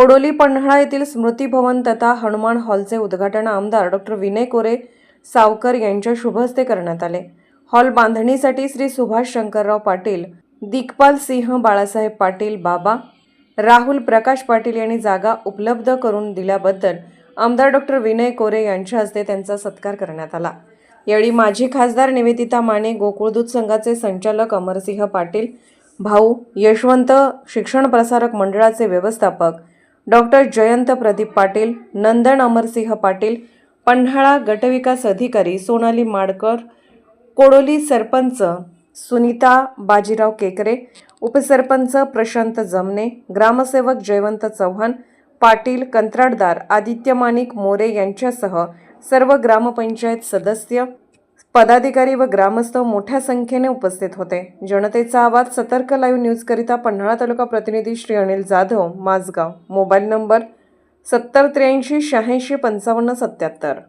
कोडोली पन्हाळा येथील स्मृती भवन तथा हनुमान हॉलचे उद्घाटन आमदार डॉक्टर विनय कोरे सावकर यांच्या शुभहस्ते करण्यात आले. हॉल बांधणीसाठी श्री सुभाष शंकरराव पाटील दिग्पाल सिंह बाळासाहेब पाटील बाबा राहुल प्रकाश पाटील यांनी जागा उपलब्ध करून दिल्याबद्दल आमदार डॉक्टर विनय कोरे यांच्या हस्ते त्यांचा सत्कार करण्यात आला. यावेळी माजी खासदार निवेदिता माने गोकुळदूत संघाचे संचालक अमरसिंह पाटील भाऊ यशवंत शिक्षण प्रसारक मंडळाचे व्यवस्थापक डॉक्टर जयंत प्रदीप पाटील नंदन अमरसिंह पाटील पन्हाळा गटविकास अधिकारी सोनाली माडकर कोडोली सरपंच सुनीता बाजीराव केकरे उपसरपंच प्रशांत जमने ग्रामसेवक जयवंत चव्हाण पाटील कंत्राटदार आदित्य माणिक मोरे यांच्यासह सर्व ग्रामपंचायत सदस्य पदाधिकारी व ग्रामस्थ मोठ्या संख्येने उपस्थित होते. जनतेचा आवाज सतर्क लाईव्ह न्यूजकरिता पन्हाळा तालुका प्रतिनिधी श्री अनिल जाधव माझगाव. मोबाईल नंबर सत्तर त्र्याऐंशी शहाऐंशी पंचावन्न सत्याहत्तर.